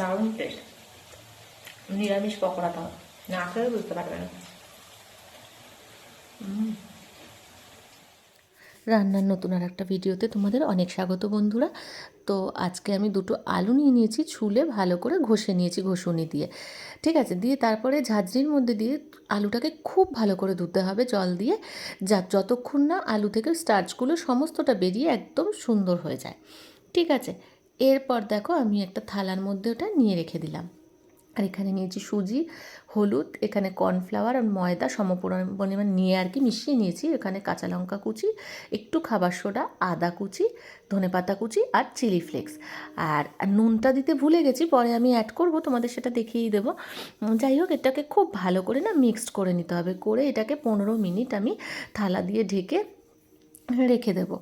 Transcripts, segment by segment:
দারুণ টেস্ট নিরামিষ পকোড়াটা না খেলে বুঝতে পারবে না। রান্নার নতুন আর একটা ভিডিওতে তোমাদের অনেক স্বাগত বন্ধুরা। তো আজকে আমি দুটো আলু নিয়ে নিয়েছি, ছুলে ভালো করে ঘষে নিয়েছি ঘষুনি দিয়ে। ঠিক আছে, দিয়ে তারপরে ঝাঁঝরির মধ্যে দিয়ে আলুটাকে খুব ভালো করে ধুতে হবে জল দিয়ে, যা যতক্ষণ না আলু থেকে স্টার্চগুলো সমস্তটা বেরিয়ে একদম সুন্দর হয়ে যায়। ঠিক আছে এরপর দেখো আমি একটা থালার মধ্যে ওটা নিয়ে রেখে দিলাম। আর এখানে নিয়েছি সুজি, হলুদ, এখানে কর্নফ্লাওয়ার আর ময়দা সমপরিমাণ পরিমাণ নিয়ে আর কি মিশিয়ে নিয়েছি। এখানে কাঁচা লঙ্কা কুচি, একটু খাবার সোডা, আদা কুচি ধনেপাতা কুচি আর চিলি ফ্লেক্স। আর নুনটা দিতে ভুলে গেছি, পরে আমি অ্যাড করব, তোমাদের সেটা দেখিয়েই দেবো। যাই হোক, এটাকে খুব ভালো করে না মিক্সড করে নিতে হবে। করে এটাকে পনেরো মিনিট আমি থালা দিয়ে ঢেকে রেখে দেব।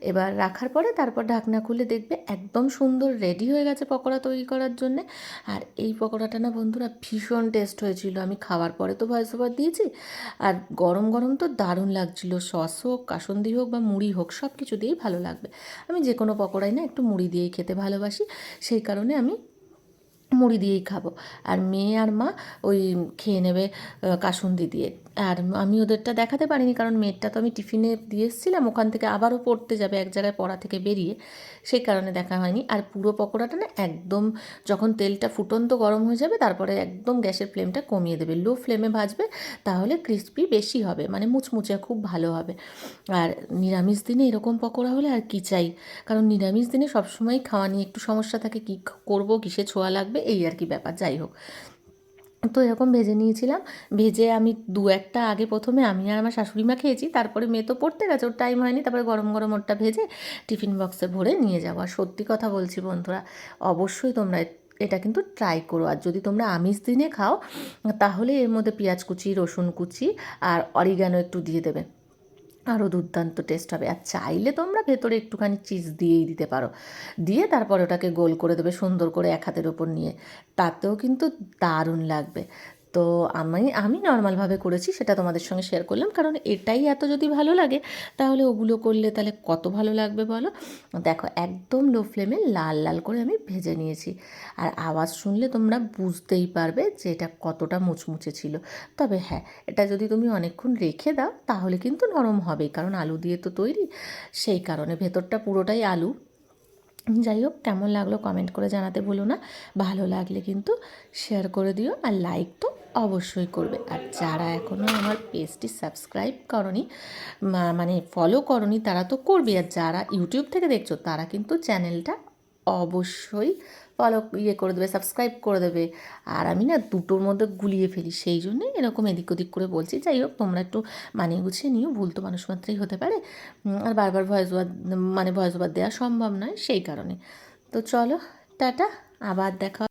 এবার রাখার পরে তারপর ঢাকনা খুলে দেখবে একদম সুন্দর রেডি হয়ে গেছে পকোড়া তৈরি করার জন্যে। আর এই পকোড়াটা না বন্ধুরা ভীষণ টেস্ট হয়েছিল। আমি খাওয়ার পরে তো ভয়েস ওভার দিয়েছি। আর গরম গরম তো দারুণ লাগছিল। সস হোক, কাসন্দি হোক বা মুড়ি হোক সব কিছু দিয়েই ভালো লাগবে। আমি যে কোনো পকোড়াই না একটু মুড়ি দিয়েই খেতে ভালোবাসি। সেই কারণে আমি মুড়ি দিয়েই খাব। আর মেয়ে আর মা ওই খেয়ে নেবে কাসুন্দি দিয়ে। আর আমি ওদেরটা দেখাতে পারিনি কারণ মেয়েরটা তো আমি টিফিনে দিয়ে এসেছিলাম, ওখান থেকে আবারও পড়তে যাবে এক জায়গায় পড়া থেকে বেরিয়ে। সেই কারণে দেখা হয়নি। আর পুরো পকোড়াটা না একদম যখন তেলটা ফুটন্ত গরম হয়ে যাবে, তারপরে একদম গ্যাসের ফ্লেমটা কমিয়ে দেবে। লো ফ্লেমে ভাজবে, তাহলে ক্রিস্পি বেশি হবে মানে মুচমুচে খুব ভালো হবে। আর নিরামিষ দিনে এরকম পকোড়া হলে আর কি চাই? কারণ নিরামিষ দিনে সবসময় খাওয়া নিয়ে একটু সমস্যা থাকে, কী করব, কিসে ছোঁয়া লাগবে? এই আর কি ব্যাপার, যাই হোক। তো এরকম ভেজে নিয়েছিলাম। ভেজে আমি দু একটা আগে প্রথমে আমি আর আমার শাশুড়ি মা খেয়েছি, তারপরে মেয়ে তো পড়তে গেছে, ওর টাইম হয়নি, তারপরে গরম গরম ওরটা ভেজে টিফিন বক্সে ভরে নিয়ে যাব। আর সত্যি কথা বলছি বন্ধুরা, অবশ্যই তোমরা এটা কিন্তু ট্রাই করো। আর যদি তোমরা আমিষ দিনে খাও, তাহলে এর মধ্যে পেঁয়াজ কুচি, রসুন কুচি আর অরিগানো একটু দিয়ে দেবে। আরও দুর্দান্ত টেস্ট হবে। আর চাইলে তোমরা ভেতরে একটুখানি চিজ দিয়েই দিতে পারো। দিয়ে তারপর ওটাকে গোল করে দেবে সুন্দর করে এক হাতের ওপর নিয়ে। তাতেও কিন্তু দারুণ লাগবে। তো আমি আমি নর্মালভাবে করেছি, সেটা তোমাদের সঙ্গে শেয়ার করলাম। কারণ এটাই এত যদি ভালো লাগে, তাহলে ওগুলো করলে তাহলে কত ভালো লাগবে বলো? দেখো, একদম লো ফ্লেমে লাল লাল করে আমি ভেজে নিয়েছি। আর আওয়াজ শুনলে তোমরা বুঝতেই পারবে যে এটা কতটা মুচমুচে ছিল। তবে হ্যাঁ এটা যদি তুমি অনেকক্ষণ রেখে দাও, তাহলে কিন্তু নরম হবেই। কারণ আলু দিয়ে তো তৈরি, সেই কারণে ভেতরটা পুরোটাই আলু। যাই হোক, কেমন লাগল কমেন্ট করে জানাতে ভুলো না। ভালো লাগলে কিন্তু শেয়ার করে দিও আর লাইক তো অবশ্যই করবে। আর যারা এখনও আমার পেজটি সাবস্ক্রাইব করনি মানে ফলো করনি, তারা তো করবে। আর যারা ইউটিউব থেকে দেখছ, তারা কিন্তু চ্যানেলটা অবশ্যই ফলো ইয়ে করে দেবে সাবস্ক্রাইব করে দেবে। আর আমি না দুটোর মধ্যে গুলিয়ে ফেলি, সেই জন্যই এরকম এদিক ওদিক করে বলছি। যাই হোক, তোমরা একটু মানিয়ে গুছিয়ে নিও, ভুল তো মানুষ মাত্রই হতে পারে। আর বারবার ভয়েস ওভার মানে ভয়েস ওভার দেওয়া সম্ভব নয়, সেই কারণে। তো চলো, টাটা, আবার দেখা